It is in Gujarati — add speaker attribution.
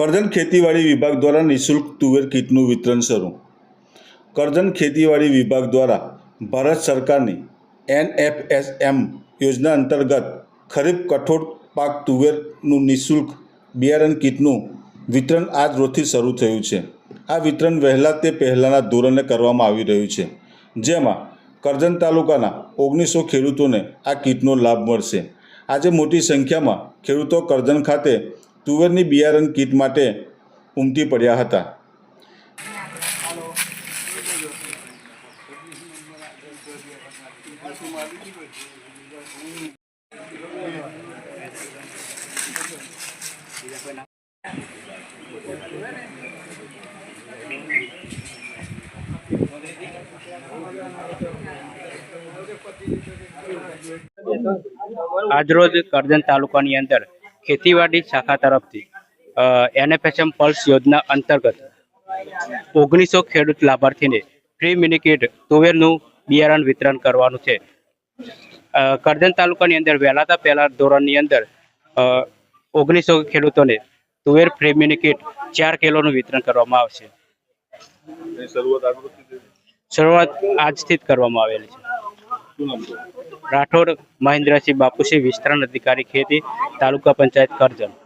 Speaker 1: કરજણ ખેતીવાડી વિભાગ દ્વારા નિઃશુલ્ક તુવેર કીટનું વિતરણ શરૂ. કરજણ ખેતીવાડી વિભાગ દ્વારા ભારત સરકારની એનએફએસએમ યોજના અંતર્ગત ખરીફ કઠોળ પાક તુવેરનું નિઃશુલ્ક બિયારણ કીટનું વિતરણ આજ રોજથી શરૂ થયું છે. આ વિતરણ વહેલા તે પહેલાંના ધોરણે કરવામાં આવી રહ્યું છે, જેમાં કરજણ તાલુકાના ઓગણીસો ખેડૂતોને આ કીટનો લાભ મળશે. આજે મોટી સંખ્યામાં ખેડૂતો કરજણ ખાતે તુવેરની બિયારણ કીટ માટે ઉમટી પડ્યા હતા.
Speaker 2: આજરોજ કરજણ તાલુકાની અંદર ખેતીવાડી શાખા તરફથી એનએફએસએમ પલ્સ યોજના અંતર્ગત ઓગણીસો ખેડૂત લાભાર્થીને ફ્રી મિનિકેટ તુવેરનું બિયારણ વિતરણ કરવાનું છે. કરજણ તાલુકાની અંદર વહેલાતા પહેલા ધોરણની અંદર ઓગણીસો ખેડૂતોને તુવેર ફ્રી મિનિકેટ ચાર કિલોનું વિતરણ કરવામાં આવશે. શરૂઆત આજથી જ કરવામાં આવેલી છે. રાઠોડ મહેન્દ્રસિંહ બાપુસિંહ વિસ્તરણ અધિકારી ખેતી તાલુકા પંચાયત કરજણ.